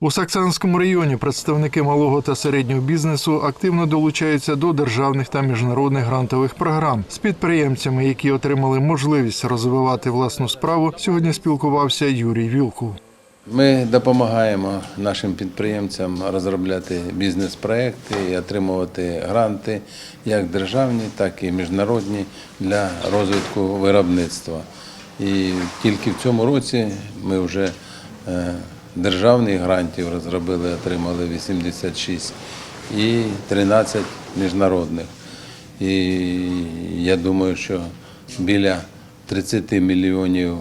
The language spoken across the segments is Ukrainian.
У Саксанському районі представники малого та середнього бізнесу активно долучаються до державних та міжнародних грантових програм. З підприємцями, які отримали можливість розвивати власну справу, сьогодні спілкувався Юрій Вілкул. Ми допомагаємо нашим підприємцям розробляти бізнес-проекти і отримувати гранти, як державні, так і міжнародні для розвитку виробництва. І тільки в цьому році ми вже е, державних грантів розробили, отримали 86 і 13 міжнародних. І я думаю, що біля 30 мільйонів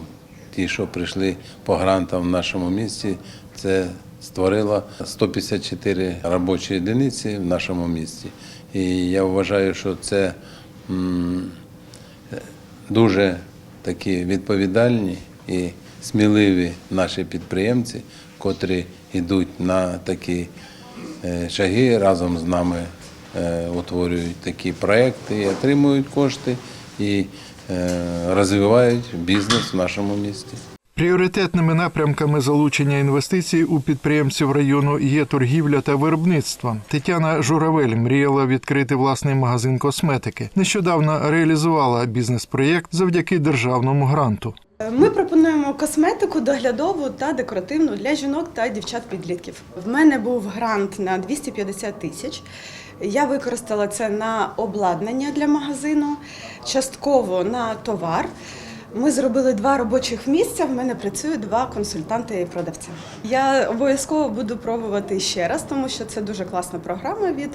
ті, що прийшли по грантам в нашому місті, це створило 154 робочі одиниці в нашому місті. І я вважаю, що це дуже такі відповідальні і сміливі наші підприємці, котрі йдуть на такі е, шаги разом з нами, е, утворюють такі проекти отримують кошти і е, розвивають бізнес в нашому місті. Пріоритетними напрямками залучення інвестицій у підприємців району є торгівля та виробництво. Тетяна Журавель мріяла відкрити власний магазин косметики. Нещодавно реалізувала бізнес-проєкт завдяки державному гранту. Ми пропонуємо косметику доглядову та декоративну для жінок та дівчат-підлітків. В мене був грант на 250 тисяч. Я використала це на обладнання для магазину, частково на товар. Ми зробили два робочих місця. В мене працює два консультанти і продавця. Я обов'язково буду пробувати ще раз, тому що це дуже класна програма від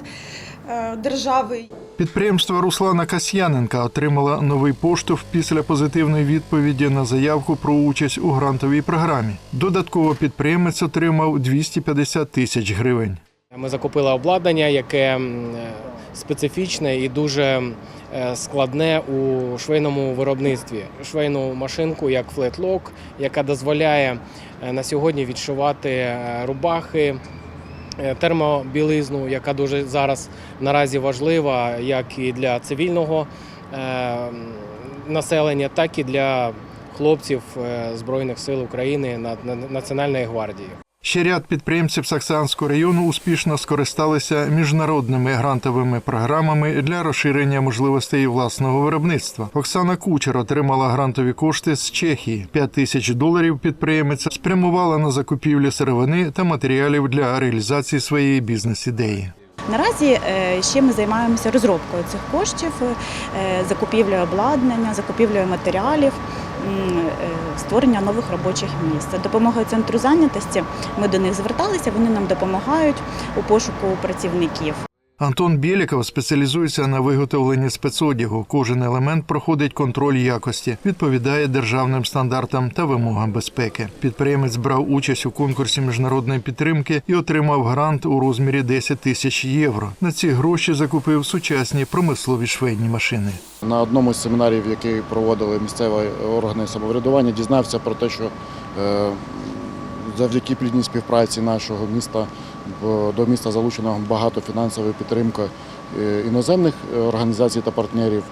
е, держави. Підприємство Руслана Касьяненка отримало новий поштовх після позитивної відповіді на заявку про участь у грантовій програмі. Додатково підприємець отримав 250 тисяч гривень. Ми закупили обладнання, яке е, специфічне і дуже складне у швейному виробництві. Швейну машинку як флетлок, яка дозволяє е, на сьогодні відшивати е, рубахи, е, термобілизну, яка дуже зараз наразі важлива як і для цивільного е, населення, так і для хлопців е, Збройних сил України на- на- Національної гвардії. Ще ряд підприємців Саксанського району успішно скористалися міжнародними грантовими програмами для розширення можливостей власного виробництва. Оксана Кучер отримала грантові кошти з Чехії. 5 тисяч доларів підприємиця спрямувала на закупівлю сировини та матеріалів для реалізації своєї бізнес-ідеї. Наразі е, ще ми займаємося розробкою цих коштів, е, закупівлею обладнання, закупівлею матеріалів, створення нових робочих місць. За допомогою центру зайнятості ми до них зверталися, вони нам допомагають у пошуку працівників. Антон Біліков спеціалізується на виготовленні спецодягу. Кожен елемент проходить контроль якості, відповідає державним стандартам та вимогам безпеки. Підприємець брав участь у конкурсі міжнародної підтримки і отримав грант у розмірі 10 тисяч євро. На ці гроші закупив сучасні промислові швейні машини. На одному з семінарів, який проводили місцеві органи самоврядування, дізнався про те, що е, завдяки плідній співпраці нашого міста до міста залучено багато фінансової підтримки е, іноземних е, організацій та партнерів.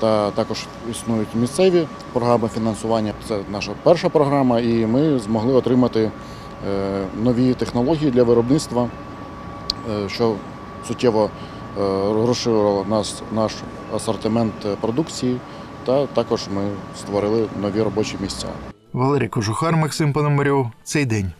Та також існують місцеві програми фінансування. Це наша перша програма, і ми змогли отримати е, нові технології для виробництва, що суттєво розширило нас, наш асортимент продукції, та також ми створили нові робочі місця. Валерій Кожухар, Максим Пономарьов. Цей день.